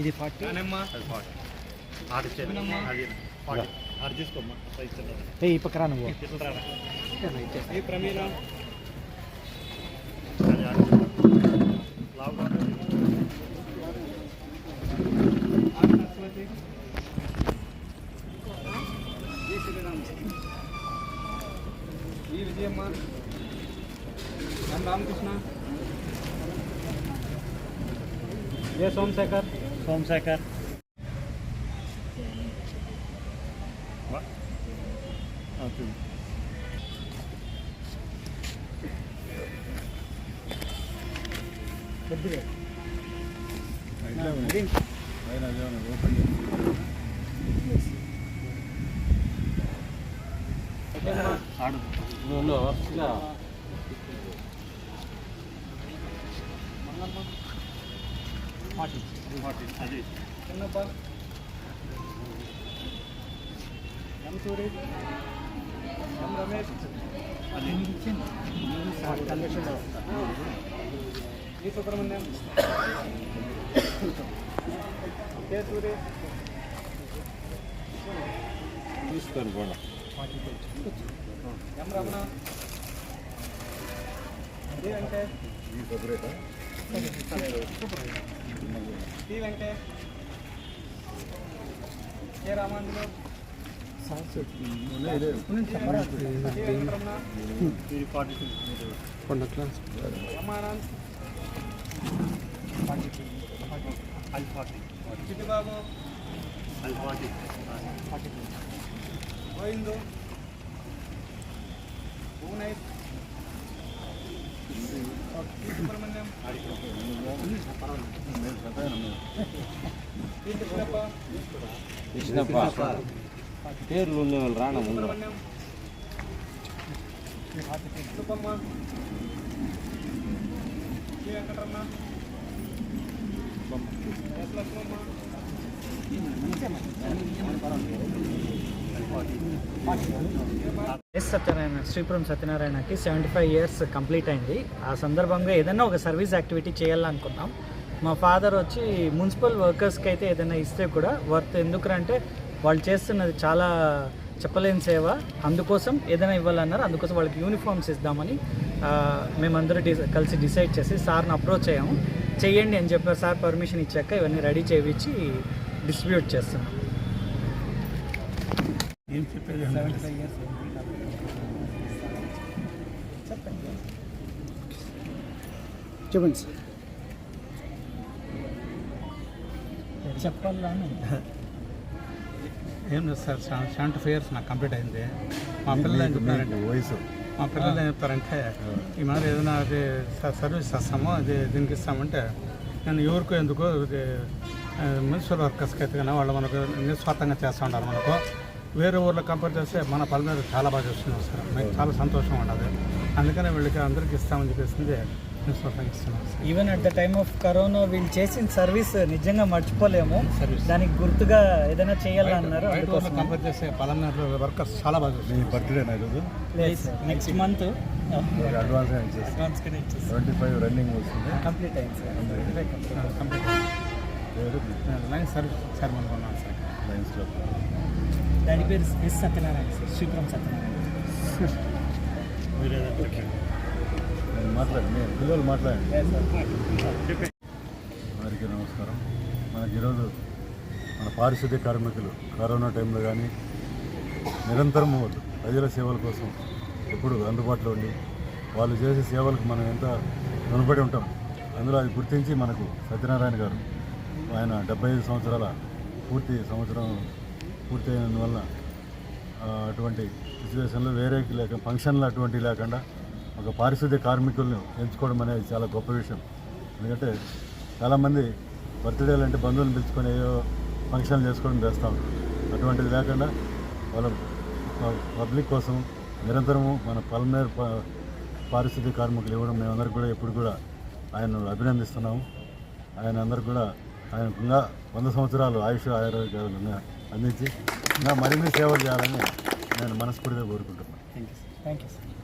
ఇది ఫార్టీ ఆడు ఇచ్చేది అది ఫార్టీ ఆడు తీసుకోమ్మా సైజ్ చిన్నది. ఏ ఈ పక్కన నువ్వు ఇట్లా రారా. ఇచ్చేస్తా. ఈ ప్రమీల అది ఆడు. లావు కాదు. ఈ విజయమ్మ ఎం రామకృష్ణ ఏ సోమశేఖర్ సోమశేఖర్ ఆడు ఫార్టీ ఫార్టీ అది చిన్నప్ప ఎం సూరి ఎం రమేష్ అది ఈ సుబ్రహ్మణ్యం కే సూరి తీసుకొని పోనా M Ramana D Venkatesh T Venkatesh. K Ramanjaneya Ramanand Chittibabu Govindu Krishnappa. పేర్లు ఉండే వాళ్ళు రానా ముందు? సుబ్రహ్మణ్యం ఎస్ సత్యనారాయణ శ్రీపురం సత్యనారాయణకి సెవెంటీ ఫైవ్ ఇయర్స్ కంప్లీట్ అయింది. ఆ సందర్భంగా ఏదైనా ఒక సర్వీస్ యాక్టివిటీ చేయాలనుకున్నాం. మా ఫాదర్ వచ్చి మున్సిపల్ వర్కర్స్కి అయితే ఏదైనా ఇస్తే కూడా వర్త్ ఎందుకంటే వాళ్ళు చేస్తున్నది చాలా చెప్పలేని సేవ. అందుకోసం ఏదైనా ఇవ్వాలన్నారు అందుకోసం వాళ్ళకి యూనిఫామ్స్ ఇద్దామని మేమందరూ డి కలిసి డిసైడ్ చేసి సార్ని అప్రోచ్ అయ్యాము. చేయండి అని చెప్పారు సార్ పర్మిషన్ ఇచ్చాక ఇవన్నీ రెడీ చేయించి డిస్ట్రిబ్యూట్ చేస్తున్నాం. ఏం చెప్పేది? చెప్పండి. సార్. చెప్పాలా ఏం లేదు సార్. సెవెంటీ ఫైవ్ ఇయర్స్ నాకు కంప్లీట్ అయింది. మా పిల్లలు ఏం చెప్తారంటే వయసు. మా పిల్లలు ఏం చెప్తారంటే ఈ మరి ఏదైనా అది సర్వీస్ చేస్తాము అది దీనికి ఇస్తామంటే నేను ఎవరికో ఎందుకో మున్సిపల్ వర్కర్స్కి అయితే కానీ వాళ్ళు మనకు నిస్వార్థంగా చేస్తూ ఉంటారు మనకు. వేరే ఊర్లో కంపేర్ చేస్తే మన పని మీద చాలా బాగా చేస్తున్నాం సార్. నాకు చాలా సంతోషం ఉండదు అందుకనే వీళ్ళకి అందరికీ ఇస్తామని చెప్పేసింది sir even at the time of corona వీళ్ళు చేసిన సర్వీస్ నిజంగా మర్చిపోలేము. సర్వీస్. దానికి గుర్తుగా ఏదైనా చేయాలన్నారు కంపేర్ చేస్తే పలానా వర్కర్స్ చాలా బాగా మీ బర్త్డేనా ఈరోజు? నెక్స్ట్ మంత్ అడ్వాన్స్గానే ఇచ్చేసి ట్వంటీ ఫైవ్ రన్నింగ్ వస్తుంది కంప్లీట్ అయింది sir complete line service chairman ఉన్నాను సార్ లైన్స్లో దాని పేరు ఎస్ సత్యనారాయణ సార్ శ్రీపురం సత్యనారాయణ. మాట్లాడండి పిల్లలు మాట్లాడండి. వారికి నమస్కారం. మనకి ఈరోజు మన పారిశుద్ధ్య కార్మికులు కరోనా టైంలో కానీ నిరంతరము ప్రజల సేవల కోసం ఎప్పుడు అందుబాటులో ఉండి వాళ్ళు చేసే సేవలకు మనం ఎంత రుణపడి ఉంటాం అందులో అది గుర్తించి మనకు సత్యనారాయణ గారు ఆయన డెబ్బై ఐదు సంవత్సరాల పూర్తి సంవత్సరం పూర్తి అటువంటి సిచ్యువేషన్లో వేరే లేక ఫంక్షన్లు అటువంటి లేకుండా ఒక పారిశుద్ధ్య కార్మికులను ఎంచుకోవడం అనేది చాలా గొప్ప విషయం. ఎందుకంటే చాలామంది బర్త్డేలు అంటే బంధువులను పిలుచుకొని ఏదో ఫంక్షన్లు చేసుకోవడం చేస్తాం అటువంటిది లేకుండా వాళ్ళ పబ్లిక్ కోసం నిరంతరము మన పల్మేర్ పారిశుద్ధ్య కార్మికులు ఇవ్వడం మేమందరూ కూడా ఎప్పుడు కూడా ఆయన అభినందిస్తున్నాము. ఆయన అందరు కూడా ఆయన ఇంకా వంద సంవత్సరాలు ఆయుష్ ఆరోగ్యాలు అందించి ఇంకా మరిన్ని సేవలు చేయాలని నేను మనస్ఫూర్తిగా కోరుకుంటున్నాను థ్యాంక్ యూ సార్